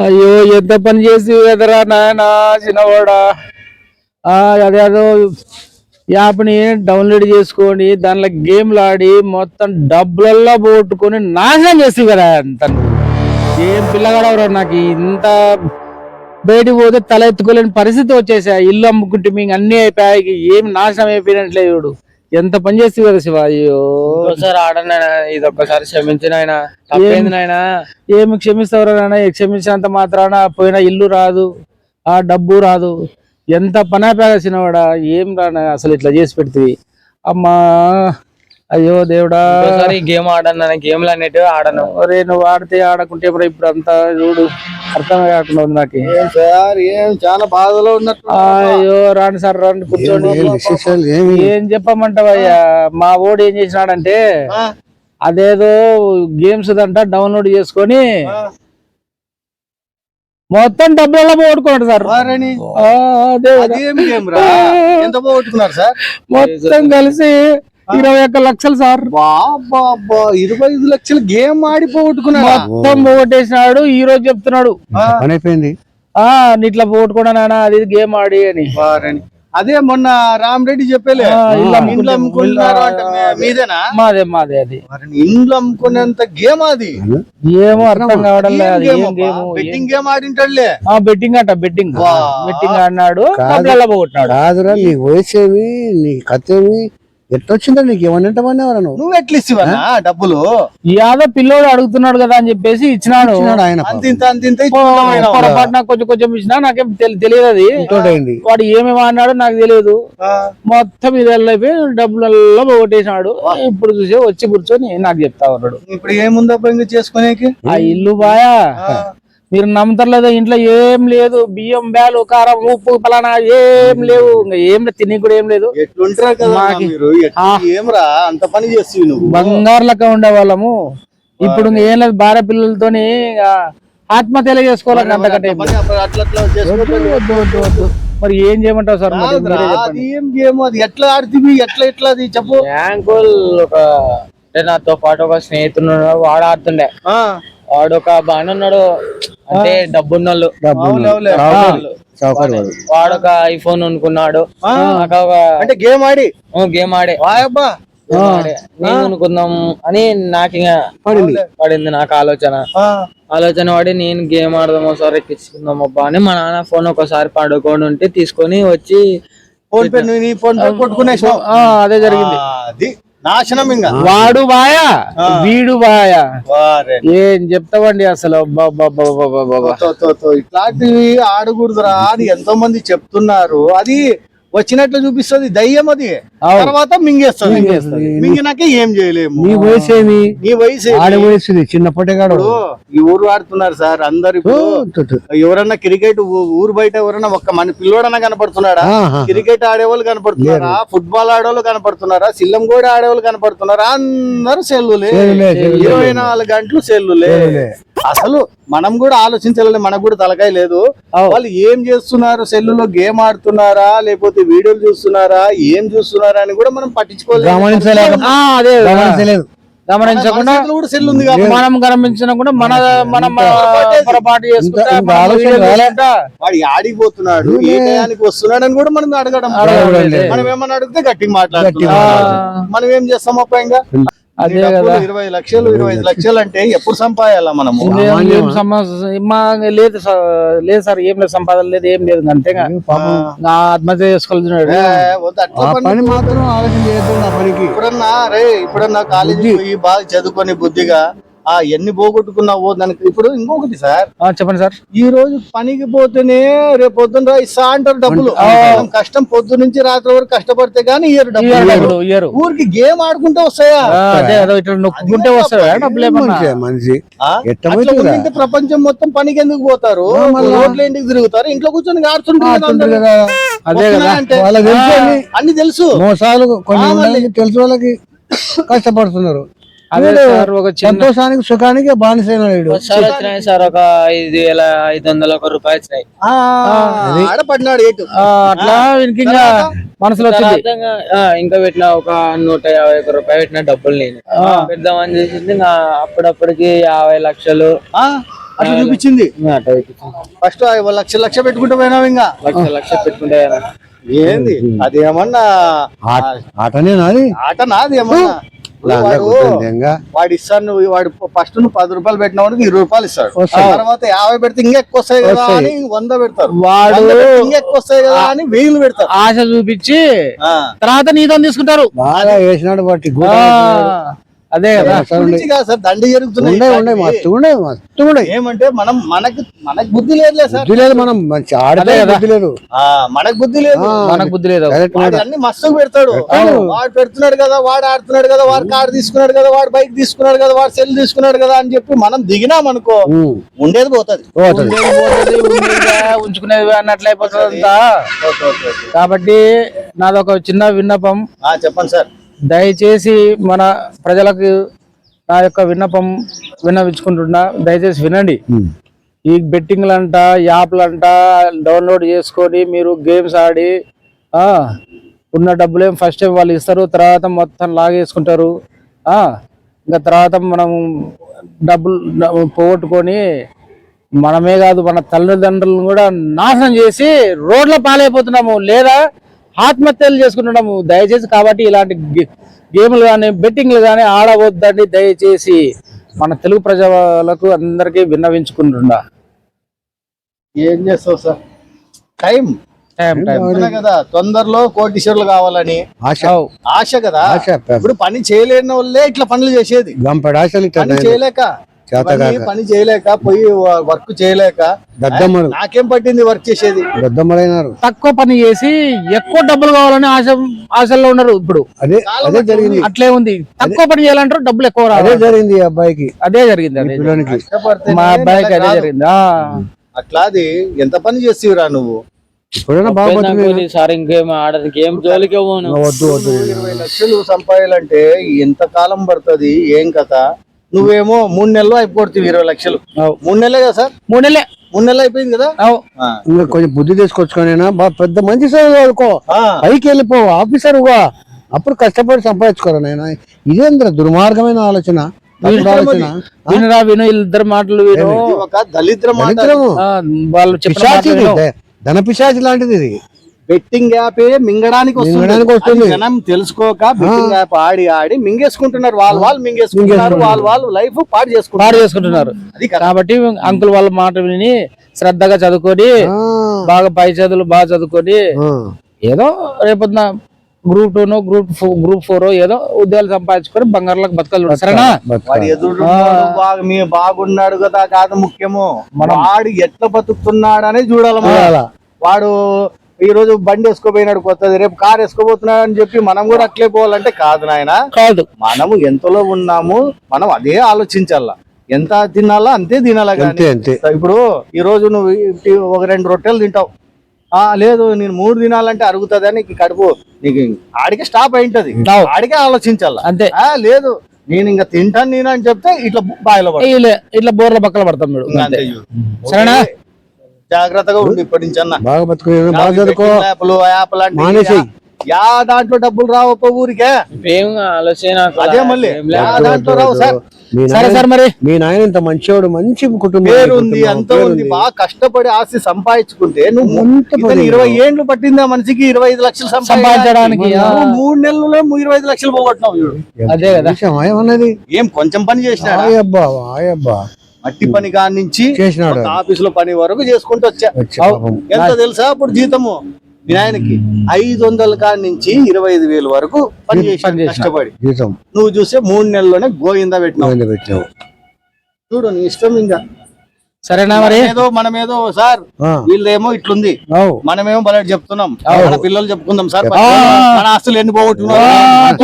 అయ్యో ఎంత పని చేసి ఎదరా నాయన చిన్నవాడా? ఆ, అదేదో యాప్ని డౌన్లోడ్ చేసుకొని దానిలో గేమ్లు ఆడి మొత్తం డబ్బులల్లో పోగొట్టుకొని నాశనం చేసి కదా అంత ఏం పిల్లగాడవరా నాకు ఇంత బయటికి పోతే తల ఎత్తుకోలేని పరిస్థితి వచ్చేసా ఇల్లు అమ్ముకుంటే మీకు అన్ని అయిపోయాయి. ఏం నాశనం అయిపోయినట్లే చూడు. ఎంత పని చేసి కదా శివ? అయ్యో. ఆడనా ఇది ఒక్కసారి క్షమించిన ఆయన తప్పేంది నాయన? ఏమి క్షమిస్తావురా నాన్న క్షమించినంత మాత్రాన పోయిన ఇల్లు రాదు ఆ డబ్బు రాదు. ఎంత పనాపేగా చిన్నవాడా ఏం రానా అసలు ఇట్లా చేసి పెడుతుంది అమ్మా. అయ్యో దేవుడా. గేమ్ ఆడను గేమ్లు అనేటివి ఆడను. ఒరే నువ్వు ఆడితే ఆడకుంటే మరి ఇప్పుడు అంతా చూడు అర్థమే కాకుండా ఉంది నాకు. ఏం సార్ ఏం చాలా బాధలో ఉన్నట్టు అయ్యో రాండి సార్ రండి కూర్చోండి ఏం చెప్పమంటావయ్యా? మా ఓడి ఏం చేసినాడంటే అదేదో గేమ్స్ దంట డౌన్లోడ్ చేసుకొని మొత్తం డబ్బులలో పోగొట్టుకున్నాడు సార్. ఎంత పోగొట్టుకున్నారు సార్? మొత్తం కలిసి ఇరవై ఒక్క లక్షలు సార్. బాబా ఇరవై ఐదు లక్షలు గేమ్ ఆడి పోగొట్టుకున్నారా మొత్తం పోగొట్టేసినాడు ఈ రోజు చెప్తున్నాడు. అయిపోయింది ఆ ఇట్లా పోగొట్టుకున్నా నాన్న అది గేమ్ ఆడి అని. అదే మొన్న రామరెడ్డి చెప్పలే ఆ, ఇల్లు ఇండ్లు అమ్ముకున్నారు మీదేనా? మాదే మాదే అది. ఇండ్లు అమ్ముకునేంత గేమ్ అది. ఏమో అర్థం కావడం లేదు అది ఏం గేమ్ బెట్టింగ్ గేమ్. ఆడింటాడులే. ఆ బెట్టింగ్ అంట బెట్టింగ్. బెట్టింగ్ ఆడినాడు కాదురా నీ వయసు ఏమి నీ కథ ఏమి ఎట్టొచ్చిందా నీకు? ఏమన్నా పడినవరా నువ్వు నువ్వు ఎట్లా ఇచ్చివన్నా డబ్బులు? యాదో పిల్లోడు అడుగుతున్నాడు కదా అని చెప్పేసి ఇచ్చినాడు. ఇచ్చినాడు ఆయన అంత ఇంత అంత ఇంత ఇచ్చుకుంటామైనా. పొరపాటు నాకు కొంచెం కొంచెం ఇచ్చినా నాకేం తెలి- తెలియదు అది. వాడు ఏమేమి అన్నాడో నాకు తెలియదు. ఆ, మొత్తం ఇది అయిపోయి డబ్బులలో పోగొట్టేసినాడు. ఇప్పుడు చూసే వచ్చి కూర్చొని నాకు చెప్తా ఉన్నాడు. ఇప్పుడు ఏముందబ్బా ఇంకా చేసుకునేకి? ఆ ఇల్లు బాయా? ఆ, మీరు నమ్ముతారు లేదా? ఇంట్లో ఏం లేదు. బియ్యం బ్యాలు కారం ఉప్పు పలానా ఏం లేవు. ఇంకా ఏం లేదు. తిని కూడా ఏం లేదు. ఎట్లుంటారా కదా మాకి- మీరు? ఎట్లా- ఏమ్రా? అంత పని చేస్తావు నువ్వు. బంగారు లెక్క ఉండే వాళ్ళము ఇప్పుడు ఇంకా ఏం లేదు. భార్య పిల్లలతోని ఇక ఆత్మహత్యలు చేసుకోవాలి అంతకంటే. మరి ఏం చేయమంటావు సార్. ఏం గేమ్? అది ఎట్లా ఆడుతుంది ఎట్లా ఎట్లా అది? చెప్పు. యాంకుల్ ఒక అంటే నాతో పాటు ఒక స్నేహితుడు ఉన్నాడు, వాడు ఆడుతుండే. ఆ, వాడు ఒక బాగానే ఉన్నాడు అంటే డబ్బున్నోళ్ళు అవును, అవునులే. చౌకర్ వాడు వాడు. ఒక ఐఫోన్ అనుకున్నాడు అంటే గేమ్ ఆడి. గేమ్ ఆడే. వాయబ్బా. నేను అనుకుందాం అని నాకు ఇంకా పడింది. పడింది నాకు ఆలోచన. ఆలోచన పడి నేను గేమ్ ఆడదాం ఒకసారి ఎక్కించుకుందాం అబ్బా అని మా నాన్న ఫోన్ ఒకసారి పడుకొని ఉంటే తీసుకొని వచ్చి ఫోన్ పే ఫోన్ పే కొట్టుకునేసావు. ఆ, అదే జరిగింది. నాశనం ఇంకా వాడు బాయా వీడు బాయా. ఏం చెప్తావండి అసలు అబ్బబ్బబ్బబ్బబ్బబ్బ. తో, తో, తో. ఇట్లాంటివి ఆడకూడదురా అని ఎంతో మంది చెప్తున్నారు అది వచ్చినట్లు చూపిస్తుంది దయ్యం అది. తర్వాత మింగేస్తుంది. మింగినాక ఏం చేయలేము. నీ వయసు ఏమి? నీ వయసు? ఆడ వయసు ఇది, చిన్న పొట్టగాడు. ఇప్పుడు ఈ ఊరు ఆడుతున్నారు సార్ అందరు ఎవరన్నా క్రికెట్ ఊరు బయట ఎవరన్నా ఒక్క మన పిల్లోడన్నా కనపడుతున్నాడా. క్రికెట్ ఆడేవాళ్ళు కనపడుతున్నారా? ఫుట్బాల్ ఆడేవాళ్ళు కనపడుతున్నారా? సిల్లం కూడా ఆడేవాళ్ళు కనపడుతున్నారా? అందరూ సెల్లులే. ఇరవై నాలుగు గంటలు సెల్లులే. అసలు మనం కూడా ఆలోచించాలి మనకు కూడా తలకాయ లేదు. వాళ్ళు ఏం చేస్తున్నారు? సెల్లులో గేమ్ ఆడుతున్నారా? లేకపోతే వీడియోలు చూస్తున్నారా? ఏం చూస్తున్నారా అని కూడా మనం పట్టించుకోలేదు. గమనించకుండా మన చేతిలో కూడా సెల్ ఉంది కాబట్టి. మనం మన పొరపాటు చేసుకుంటా వాడు ఆడిపోతున్నాడు ఏ టయానికి వస్తున్నాడు అని కూడా మనం అడగడం. మనం ఏమన్నా అడిగితే గట్టిగా మాట్లాడుతున్నాం. ఆ. మనం ఏం చేస్తాం అప్ప ఇంకా అదే కదా. ఇరవై లక్షలు ఇరవై ఐదు లక్షలు అంటే ఎప్పుడు సంపాయాలా మనము? లేదు సార్ లేదు సార్ ఏం లేదు సంపాదన లేదు ఏం లేదు నా ఆత్మహత్య పని మాత్రం ఆలోచన పనికి ఇప్పుడన్నా రే ఇప్పుడన్నా కాలేజీ బాగా చదువుకొని బుద్ధిగా ఆ ఎన్ని పోగొట్టుకున్నావో దానికి ఇప్పుడు ఇంకొకటి సార్. ఆ, చెప్పండి సార్. ఈ రోజు పనికి పోతేనే రేపు పొద్దున్న రా ఇస్తా అంటారు డబ్బులు. మనం కష్టం పొద్దు నుంచి రాత్రి వరకు కష్టపడితే గానీ డబ్బులు. ఊరికి గేమ్ ఆడుకుంటే వస్తాయా? ఆ, అదే అదో ఇట్లా నొక్కుంటే వస్తాయా? మనిషి ప్రపంచం మొత్తం పనికి ఎందుకు పోతారు. రోడ్లు ఇంటికి తిరుగుతారు? ఇంట్లో కూర్చొని ఆడుతుంటారు కదా అదే కదా. వస్తున్నాయంటే, వాళ్ళకి తెలుసు అన్ని. తెలుసు. మోసాలు కొన్ని తెలుసు వాళ్ళకి. కష్టపడుతున్నారు. సంతోషానికి సుఖానికి బానిసైన వచ్చినాయి సార్ ఒక ఐదు వేల ఐదు వందల ఒక రూపాయి వచ్చినాయి. ఆడపడినాడు అట్లా వీనికి ఇంకా మనసులో ఇంకా, పెట్టిన ఒక నూట యాభై ఒక రూపాయి పెట్టిన డబ్బులు నేను. పెద్దామని చేసింది ఇంకా అప్పుడప్పటికి యాభై లక్షలు. ఆ, అట్లా చూపించింది. ఫస్ట్ లక్ష లక్ష పెట్టుకుంటూ పోయినావు ఇంకా? లక్ష లక్ష పెట్టుకుంటే. ఏంది? అది ఏమన్నా? ఆట- ఆటనే నాది ఆట నాది ఏమన్నా? వాడు ఇస్తాను నువ్వు వాడు ఫస్ట్ నువ్వు పది రూపాయలు పెట్టిన వాడికి ఇరవై రూపాయలు ఇస్తాడు. తర్వాత యాభై పెడితే ఇంకా ఎక్కువ వస్తాయి కదా. అని వంద పెడతారు. వాడు ఇంకా ఎక్కువ వస్తాయి కదా అని వెయ్యిలు పెడతారు. ఆశ చూపించి. తర్వాత నీతో తీసుకుంటారు. బాగా వేసినాడు ఆ, అదే కదా. సార్ దండి జరుగుతున్నాయి. మస్తు మస్తు ఏమంటే మనం మనకి మనకు బుద్ధి లేదులే సార్. బుద్ధి లేదు మనం. బుద్ధి లేదు. ఆ, మనకు బుద్ధి లేదు. మనకు బుద్ధి లేదు. అన్ని మస్తుకు పెడతాడు. వాడు పెడుతున్నాడు కదా వాడు ఆడుతున్నాడు కదా వాడు కార్ తీసుకున్నాడు కదా వాడు బైక్ తీసుకున్నాడు కదా వాడు సెల్ తీసుకున్నాడు కదా అని చెప్పి మనం దిగినాం అనుకో. ఉండేది పోతది. ఉంచుకునేది అన్నట్లు అయిపోతుంది అంతా. Okay, okay, okay. కాబట్టి నాదొక చిన్న విన్నపం. ఆ, చెప్పండి సార్. దయచేసి మన ప్రజలకు నా యొక్క విన్నపం విన్నవించుకుంటున్నా దయచేసి వినండి. ఈ బెట్టింగ్లంట యాప్లంట డౌన్లోడ్ చేసుకొని మీరు గేమ్స్ ఆడి ఉన్న డబ్బులేం ఫస్ట్ టైం వాళ్ళు ఇస్తారు తర్వాత మొత్తం లాగేసుకుంటారు. ఇంకా తర్వాత మనం డబ్బులు పోగొట్టుకొని మనమే కాదు మన తల్లిదండ్రులను కూడా నాశనం చేసి రోడ్ల పాలైపోతున్నాము. లేదా ఆత్మహత్యలు చేసుకుంటున్నాము దయచేసి కాబట్టి ఇలాంటి గేమ్లు కానీ బెట్టింగ్లు కానీ ఆడవద్దండి దయచేసి మన తెలుగు ప్రజలకు అందరికీ విన్నవించుకుంటున్నా. ఏం చేస్తావు సార్? టైం. కదా తొందరలో కోటీశ్వరులు కావాలని. ఆశ. ఆశ కదా. ఇప్పుడు పని చేయలేని వాళ్ళే ఇట్లా పనులు చేసేది. గంపెడు ఆశలు ఇట్లా పని చేయలేక పని చేయలేక పోయి వర్క్ చేయలేక నాకేం పట్టింది వర్క్ చేసేది? తక్కువ పని చేసి ఎక్కువ డబ్బులు కావాలని ఆశ ఆశల్లో ఉన్నారు ఇప్పుడు. అదే అదే జరిగింది. అట్లే ఉంది. తక్కువ పని చేయాలంటారు డబ్బులు ఎక్కువ అదే రావాలి. జరిగింది ఈ అబ్బాయికి. అదే జరిగింది అదే మా అబ్బాయికి అదే. జరిగింది ఆ. అట్లా అది ఎంత పని చేస్తావురా నువ్వు? ఇప్పుడైనా ఈసారి ఇంకేం ఆడదు గేమ్ జోలికే పోను. వద్దు వద్దు. ఇరవై లక్షలు సంపాదాలంటే ఎంత కాలం పడుతుంది? ఏం కథ? నువ్వేమో మూడు నెలలు అయిపోతుంది ఇరవై లక్షలు. మూడు నెలలే కదా సార్? మూడు నెలలే. మూడు నెలలు అయిపోయింది కదా. ఇంకా కొంచెం బుద్ధి తీసుకొచ్చుకొని బాగా పెద్ద మంచి చదువు చదువుకో. పైకి వెళ్ళిపో ఆఫీసర్గా అప్పుడు కష్టపడి సంపాదించుకోరా నాయన? ఇదేంద్ర దుర్మార్గమైన ఆలోచన వినురా విను ఇద్దరు మాటలు విను. వాళ్ళు ధన పిశాచి లాంటిది ఇది. బెట్టింగ్ యాప్ మింగడానికి వస్తుంది. జనం తెలుసుకోక బెట్టింగ్ యాప్ ఆడి ఆడి మింగేసుకుంటున్నారు. వాళ్ళు వాళ్ళు మింగేసుకుంటున్నారు. వాళ్ళు వాళ్ళు లైఫ్ పాడు పాడు చేసుకుంటారు చేసుకుంటున్నారు. అది కదా. కాబట్టి అంకుల్ వాళ్ళ మాట విని శ్రద్ధగా చదువుకొని బాగా పై చదువులు బాగా చదువుకొని. ఏదో రేపొద్దున group two group group four ఏదో ఉద్యోగాలు సంపాదించుకొని బంగారులకు బతకాలి. సరేనా? మీ బాగున్నాడు కదా కాదు ముఖ్యము. వాడు ఎట్లా బతుకుతున్నాడు అనేది. చూడాలా. వాడు ఈ రోజు బండి వేసుకోపోయినాడు కొత్తది రేపు కార్ వేసుకోబోతున్నాడు అని చెప్పి మనం కూడా అట్లే పోవాలంటే కాదు నాయన. కాదు. మనము ఎంతలో ఉన్నాము మనం అదే ఆలోచించాల. ఎంత తినాలా అంతే తినాలా అంతే కానీ అంతే ఇప్పుడు ఈ రోజు నువ్వు ఒక రెండు రొట్టెలు తింటావు. ఆ లేదు నేను మూడు తినాలంటే అరుగుతుంది? నీకు కడుపు నీకు ఆడికే స్టాప్ అయింటది అవు. ఆడికే ఆలోచించాల. అంతే. ఆ లేదు నేను ఇంకా తింటాను నేను అని చెప్తే ఇట్లా బాయిలో. ఇట్లా బోర్ల పక్కల పడతాం. సరేనా? జాగ్రత్తగా ఉండి ఇప్పటి నుంచి అన్న. బాగా బతుకు బాగా చదువుకో. యాప్లు యాప్ లాంటి మానేసేయ్. యా దాంట్లో డబ్బులు రావు ఒక్క ఊరికే. ఏం ఆలోచన అదే మళ్ళీ. దాంట్లో రావు సార్. సరే సార్ మరి. మీ నాయన ఇంత మంచివాడు మంచి కుటుంబం ఉంది అంత ఉంది. బాగా కష్టపడి ఆస్తి సంపాదించుకుంటే నువ్వు ఇరవై ఏండ్లు పట్టింది మనిషికి? ఇరవై ఐదు లక్షలు సంపాదించడానికి, మూడు నెలల్లో ఇరవై ఐదు లక్షలు పోగొట్టినావు చూడు. అదే కదా. విషయం ఏమన్నది? ఏం కొంచెం పని చేసినాడా? ఆయబ్బా ఆయబ్బా. మట్టి పని కాడి నుంచి ఆఫీస్లో పని వరకు చేసుకుంటూ వచ్చా. ఎంత తెలుసా అప్పుడు జీతము? మీ ఆయనకి ఐదు వందల కాడి నుంచి ఇరవై ఐదు వేలు వరకు పని చేసి. కష్టపడి. జీతం. నువ్వు చూస్తే మూడు నెలల్లోనే గోయిందా పెట్టినావు. గోవింద పెట్టావు చూడు నీ ఇష్టం ఇంకా. సరేనా మరి? ఏదో మనమేదో సార్ వీళ్ళేమో ఇట్లుంది. మనమేమో బలట్ చెప్తున్నాం. మన పిల్లలు చెప్పుకుందాం సార్. మన ఆస్తులు ఎన్ని పోగొట్టుకున్నారు?